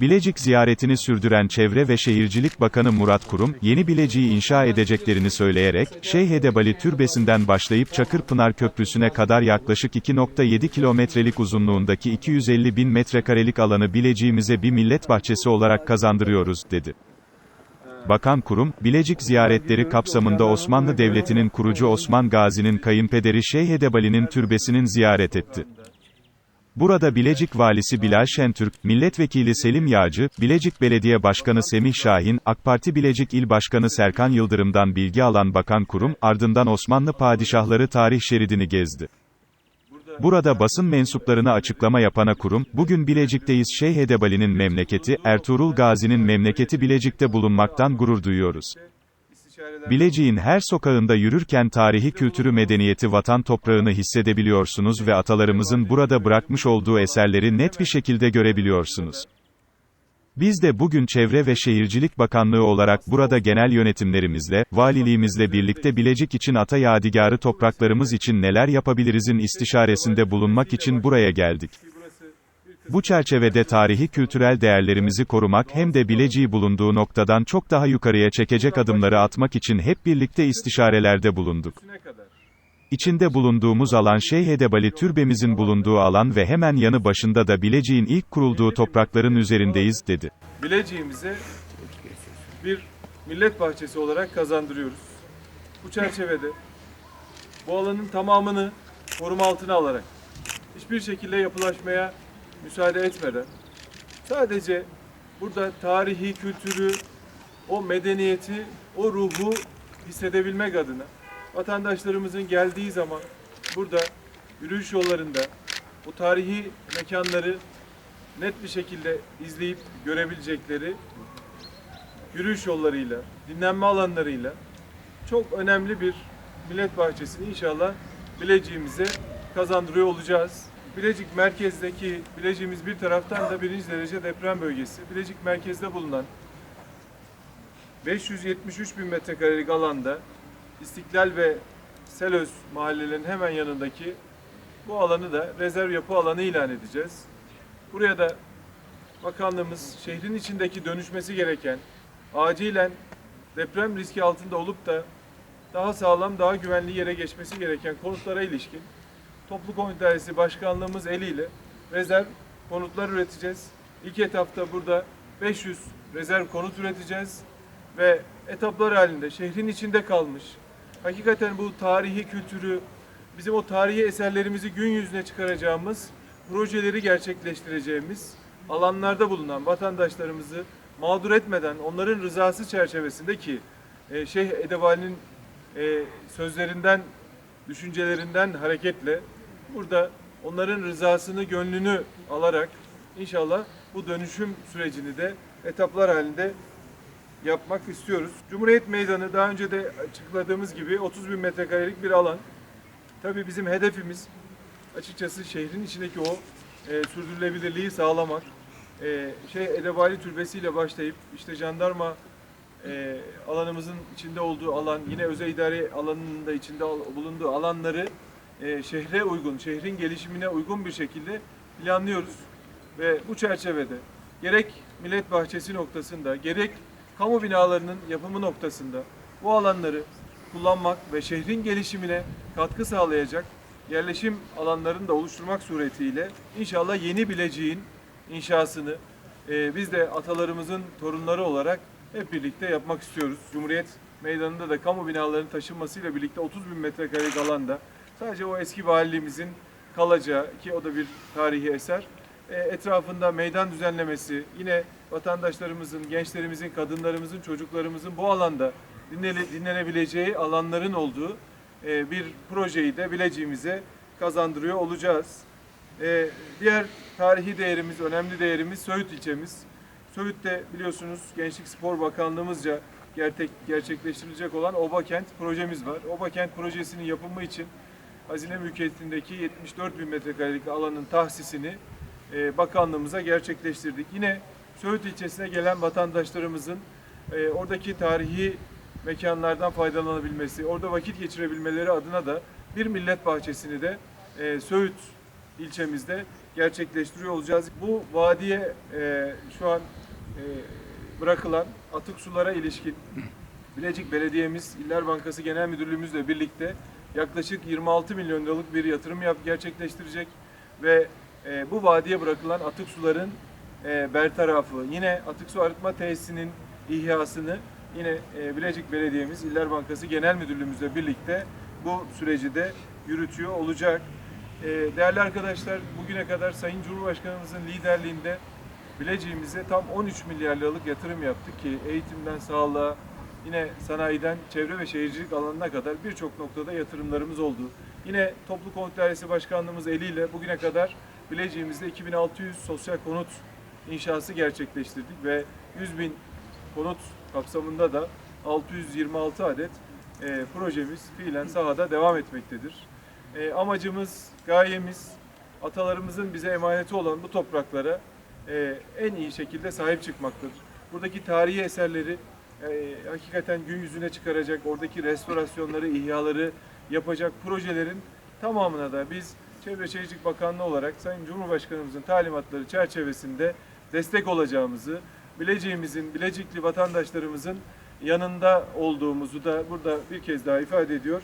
Bilecik ziyaretini sürdüren Çevre ve Şehircilik Bakanı Murat Kurum, yeni Bilecik'i inşa edeceklerini söyleyerek, Şeyh Edebali Türbesi'nden başlayıp Çakırpınar Köprüsü'ne kadar yaklaşık 2.7 kilometrelik uzunluğundaki 250 bin metrekarelik alanı Bilecik'imize bir millet bahçesi olarak kazandırıyoruz, dedi. Bakan Kurum, Bilecik ziyaretleri kapsamında Osmanlı Devleti'nin kurucu Osman Gazi'nin kayınpederi Şeyh Edebali'nin türbesinin ziyaret etti. Burada Bilecik Valisi Bilal Şentürk, Milletvekili Selim Yağcı, Bilecik Belediye Başkanı Semih Şahin, AK Parti Bilecik İl Başkanı Serkan Yıldırım'dan bilgi alan Bakan Kurum, ardından Osmanlı padişahları tarih şeridini gezdi. Burada basın mensuplarına açıklama yapana kurum, bugün Bilecik'teyiz Şeyh Edebali'nin memleketi, Ertuğrul Gazi'nin memleketi Bilecik'te bulunmaktan gurur duyuyoruz. Bilecik'in her sokağında yürürken tarihi kültürü medeniyeti vatan toprağını hissedebiliyorsunuz ve atalarımızın burada bırakmış olduğu eserleri net bir şekilde görebiliyorsunuz. Biz de bugün Çevre ve Şehircilik Bakanlığı olarak burada genel yönetimlerimizle, valiliğimizle birlikte Bilecik için ata yadigarı topraklarımız için neler yapabilirizin istişaresinde bulunmak için buraya geldik. Bu çerçevede tarihi kültürel değerlerimizi korumak hem de Bilecik'i bulunduğu noktadan çok daha yukarıya çekecek adımları atmak için hep birlikte istişarelerde bulunduk. İçinde bulunduğumuz alan Şeyh Edebali türbemizin bulunduğu alan ve hemen yanı başında da Bilecik'in ilk kurulduğu toprakların üzerindeyiz, dedi. Bileciğimize bir millet bahçesi olarak kazandırıyoruz. Bu çerçevede bu alanın tamamını koruma altına alarak hiçbir şekilde yapılaşmaya müsaade etmeden sadece burada tarihi, kültürü, o medeniyeti, o ruhu hissedebilmek adına vatandaşlarımızın geldiği zaman burada yürüyüş yollarında bu tarihi mekanları net bir şekilde izleyip görebilecekleri yürüyüş yollarıyla, dinlenme alanlarıyla çok önemli bir millet bahçesini inşallah Bilecik'imize kazandırıyor olacağız. Bilecik merkezdeki, Bilecik'imiz bir taraftan da birinci derece deprem bölgesi. Bilecik merkezde bulunan 573 bin metrekarelik alanda İstiklal ve Selöz mahallelerinin hemen yanındaki bu alanı da rezerv yapı alanı ilan edeceğiz. Buraya da bakanlığımız şehrin içindeki dönüşmesi gereken, acilen deprem riski altında olup da daha sağlam, daha güvenli yere geçmesi gereken konutlara ilişkin Toplu Konut Başkanlığımız eliyle rezerv konutlar üreteceğiz. İlk etapta burada 500 rezerv konut üreteceğiz ve etaplar halinde şehrin içinde kalmış. Hakikaten bu tarihi kültürü, bizim o tarihi eserlerimizi gün yüzüne çıkaracağımız projeleri gerçekleştireceğimiz alanlarda bulunan vatandaşlarımızı mağdur etmeden onların rızası çerçevesinde ki e, Şeyh Edebali'nin e, sözlerinden, düşüncelerinden hareketle burada onların rızasını, gönlünü alarak inşallah bu dönüşüm sürecini de etaplar halinde yapmak istiyoruz. Cumhuriyet Meydanı daha önce de açıkladığımız gibi 30 bin metrekarelik bir alan. Tabii bizim hedefimiz açıkçası şehrin içindeki o e, sürdürülebilirliği sağlamak. E, şey Edebali Türbesi ile başlayıp işte jandarma e, alanımızın içinde olduğu alan, yine özel idare alanının da içinde bulunduğu alanları e, şehre uygun, şehrin gelişimine uygun bir şekilde planlıyoruz. Ve bu çerçevede gerek millet bahçesi noktasında, gerek kamu binalarının yapımı noktasında bu alanları kullanmak ve şehrin gelişimine katkı sağlayacak yerleşim alanlarını da oluşturmak suretiyle inşallah yeni Bilecik'in inşasını e, biz de atalarımızın torunları olarak hep birlikte yapmak istiyoruz. Cumhuriyet Meydanı'nda da kamu binalarının taşınmasıyla birlikte 30 bin metrekarelik alanda sadece o eski valiliğimizin kalacağı ki o da bir tarihi eser e, etrafında meydan düzenlemesi, yine vatandaşlarımızın, gençlerimizin, kadınlarımızın, çocuklarımızın bu alanda dinle- dinlenebileceği alanların olduğu e, bir projeyi de Bilecik'imize kazandırıyor olacağız. E, Diğer tarihi değerimiz, önemli değerimiz Söğüt ilçemiz. Söğüt'te biliyorsunuz Gençlik Spor Bakanlığımızca gerçek, gerçekleştirilecek olan Oba Kent projemiz var. Oba Kent projesinin yapımı için Hazine Mülkiyeti'ndeki 74 bin metrekarelik alanın tahsisini e, bakanlığımıza gerçekleştirdik. Yine Söğüt ilçesine gelen vatandaşlarımızın e, oradaki tarihi mekanlardan faydalanabilmesi, orada vakit geçirebilmeleri adına da bir millet bahçesini de e, Söğüt ilçemizde gerçekleştiriyor olacağız. Bu vadiye e, şu an e, bırakılan atık sulara ilişkin Bilecik Belediye'miz, İller Bankası Genel Müdürlüğümüzle birlikte yaklaşık 26 milyon liralık bir yatırım yap gerçekleştirecek ve e, bu vadiye bırakılan atık suların e, bertarafı, yine atık su arıtma tesisinin ihyasını yine e, Bilecik Belediye'miz, İller Bankası Genel Müdürlüğümüzle birlikte bu süreci de yürütüyor olacak. E, değerli arkadaşlar, bugüne kadar Sayın Cumhurbaşkanımızın liderliğinde Bilecik'imize tam 13 milyar liralık yatırım yaptık ki eğitimden sağlığa, yine sanayiden çevre ve şehircilik alanına kadar birçok noktada yatırımlarımız oldu. Yine Toplu Konut Dairesi Başkanlığımız eliyle bugüne kadar Bilecik'imizde 2600 sosyal konut inşası gerçekleştirdik ve 100 bin konut kapsamında da 626 adet e, projemiz fiilen sahada devam etmektedir. E, amacımız, gayemiz atalarımızın bize emaneti olan bu topraklara e, en iyi şekilde sahip çıkmaktır. Buradaki tarihi eserleri e, hakikaten gün yüzüne çıkaracak, oradaki restorasyonları, ihyaları yapacak projelerin tamamına da biz Çevre Şehircilik Bakanlığı olarak Sayın Cumhurbaşkanımızın talimatları çerçevesinde destek olacağımızı, Bilecik'imizin, Bilecikli vatandaşlarımızın yanında olduğumuzu da burada bir kez daha ifade ediyor.